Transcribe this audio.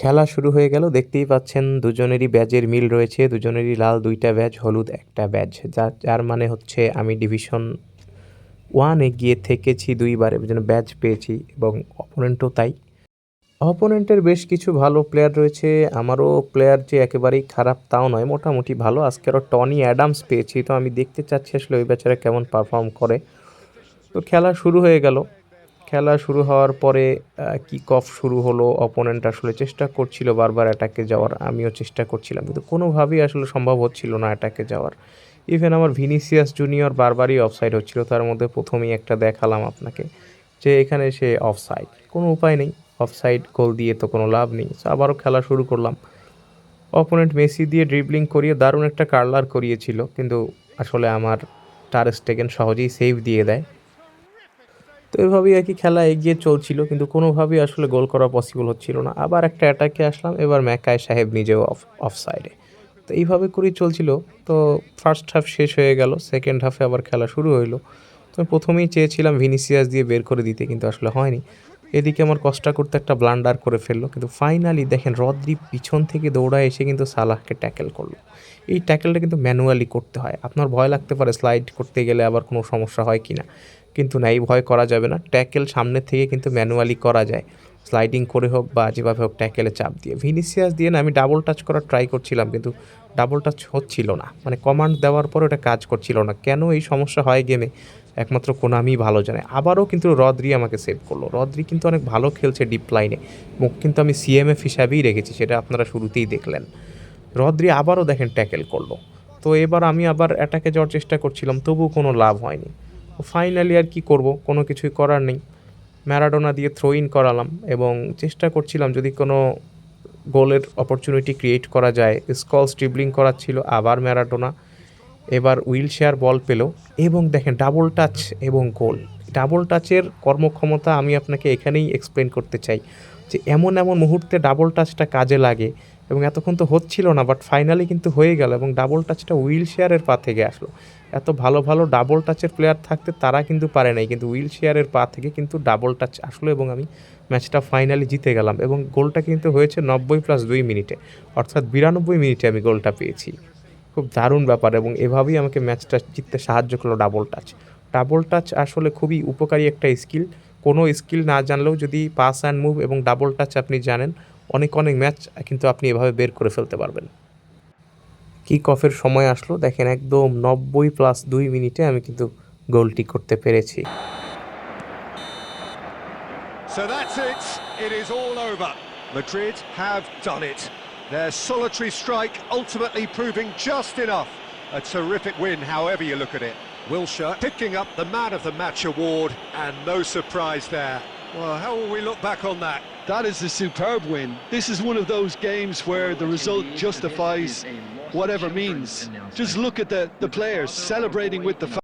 খেলা শুরু হয়ে গেল। দেখতেই পাচ্ছেন দুজনেরই ব্যাজের মিল রয়েছে। দুজনেরই লাল দুইটা ব্যাজ, হলুদ একটা ব্যাজ। যা, যার মানে হচ্ছে আমি ডিভিশন ওয়ানে গিয়ে থেকেছি দুইবার এর জন্য ব্যাজ পেয়েছি এবং অপোনেন্টও তাই। অপোনেন্টের বেশ কিছু ভালো প্লেয়ার রয়েছে। আমারও প্লেয়ার যে একেবারেই খারাপ তাও নয়, মোটামুটি ভালো। আজকে আরও টনি অ্যাডামস পেয়েছি, তো আমি দেখতে চাচ্ছি আসলে ওই বেচারা কেমন পারফর্ম করে। তো খেলা শুরু হয়ে গেল। খেলা শুরু হওয়ার পরে কিক অফ শুরু হলো? অপোনেন্ট আসলে চেষ্টা করছিল বারবার অ্যাটাকে যাওয়ার, আমিও চেষ্টা করছিলাম, কিন্তু কোনোভাবেই আসলে সম্ভব হচ্ছিল না অ্যাটাকে যাওয়ার। ইভেন আমার ভিনিসিয়াস জুনিয়র বারবারই অফসাইড হচ্ছিল, তার মধ্যে প্রথমেই একটা দেখালাম আপনাকে, যে এখানে সে অফসাইড কোনো উপায় নেই অফসাইড গোল দিয়ে তো কোনো লাভ নেই আবারও খেলা শুরু করলাম। অপোনেন্ট মেসি দিয়ে ড্রিবলিং করিয়ে দারুণ একটা কার্লার করিয়েছিল, কিন্তু আসলে আমার টার স্টেগেন সহজেই সেভ দিয়ে দেয়। তো এভাবেই আর কি খেলা এগিয়ে চলছিল, কিন্তু কোনোভাবেই আসলে গোল করা পসিবল হচ্ছিল না। আবার একটা অ্যাটাকে আসলাম, এবার ম্যাকায় সাহেব নিজেও অফ অফ সাইডে তো এইভাবে করেই চলছিল। তো ফার্স্ট হাফ শেষ হয়ে গেল সেকেন্ড হাফে আবার খেলা শুরু হইল। তো আমি প্রথমেই চেয়েছিলাম ভিনিসিয়াস দিয়ে বের করে দিতে, কিন্তু আসলে হয়নি। এদিকে আমার কষ্টা করতে একটা ব্লান্ডার করে ফেলল, কিন্তু ফাইনালি দেখেন রদ্রি পিছন থেকে দৌড়ায় এসে কিন্তু সালাহকে ট্যাকেল করল। এই ট্যাকেলটা কিন্তু ম্যানুয়ালি করতে হয়। আপনার ভয় লাগতে পারে স্লাইড করতে গেলে আবার কোনো সমস্যা হয় কি না কিন্তু না এই ভয় করা যাবে না। ট্যাকেল সামনে থেকে কিন্তু ম্যানুয়ালি করা যায়। স্লাইডিং করে হোক বা যেভাবে হোক ট্যাকেলে চাপ দিয়ে। ভিনিসিয়াস দিয়ে না, আমি ডাবল টাচ করার ট্রাই করছিলাম কিন্তু ডাবল টাচ হচ্ছিল না। মানে কমান্ড দেওয়ার পর ওটা কাজ করছিল না। কেন এই সমস্যা হয় গেমে একমাত্র কোনামি ভালো জানে। আবারও কিন্তু রদ্রি আমাকে সেভ করল। রদ্রি কিন্তু অনেক ভালো খেলছে ডিপ লাইনে মুখ কিন্তু আমি সিএমএফ হিসাবেই রেখেছি, সেটা আপনারা শুরুতেই দেখলেন। রদ্রি আবারও দেখেন ট্যাকেল করল। তো এবার আমি আবার অ্যাটাকে যাওয়ার চেষ্টা করছিলাম, তবুও কোনো লাভ হয়নি। ফাইনালি আর কি করব? কোনো কিছুই করার নেই। ম্যারাডোনা দিয়ে থ্রো ইন করালাম এবং চেষ্টা করছিলাম যদি কোনো গোলের অপরচুনিটি ক্রিয়েট করা যায়। স্কল স্ট্রিবলিং করাচ্ছিল আবার ম্যারাডোনা এবার হুইল শেয়ার বল পেল এবং দেখেন ডাবল টাচ এবং গোল ডাবল টাচের কর্মক্ষমতা আমি আপনাকে এখানেই এক্সপ্লেন করতে চাই যে এমন এমন মুহূর্তে ডাবল টাচটা কাজে লাগে এবং এতক্ষণ তো হচ্ছিল না বাট ফাইনালি কিন্তু হয়ে গেল এবং ডাবল টাচটা হুইল শেয়ারের পা থেকে আসলো। এত ভালো ভালো ডাবল টাচের প্লেয়ার থাকতে তারা কিন্তু পারে নাই, কিন্তু হুইল শেয়ারের পা থেকে কিন্তু ডাবল টাচ আসলো এবং আমি ম্যাচটা ফাইনালি জিতে গেলাম এবং গোলটা কিন্তু হয়েছে নব্বই প্লাস দুই মিনিটে, অর্থাৎ বিরানব্বই মিনিটে আমি গোলটা পেয়েছি। খুব দারুণ ব্যাপার এবং এভাবেই আমাকে ম্যাচটা জিততে সাহায্য করল ডাবল টাচ ডাবল টাচ আসলে খুবই উপকারী একটা স্কিল কোনো স্কিল না জানলেও যদি পাস অ্যান্ড মুভ এবং ডাবল টাচ আপনি জানেন অনেক অনেক ম্যাচ কিন্তু আপনি এভাবে বের করে ফেলতে পারবেন কিক অফের সময় আসলো দেখেন একদম নব্বই প্লাস দুই মিনিটে আমি কিন্তু গোলটি করতে পেরেছি So that's it. It is all over. Madrid have done it. Their solitary strike ultimately proving just enough. A terrific win, however you look at it. Wilshire picking up the Man of the Match award, and no surprise there. Well, how will we look back on that? That is a superb win. This is one of those games where the result justifies whatever means. Just look at the, the players celebrating with the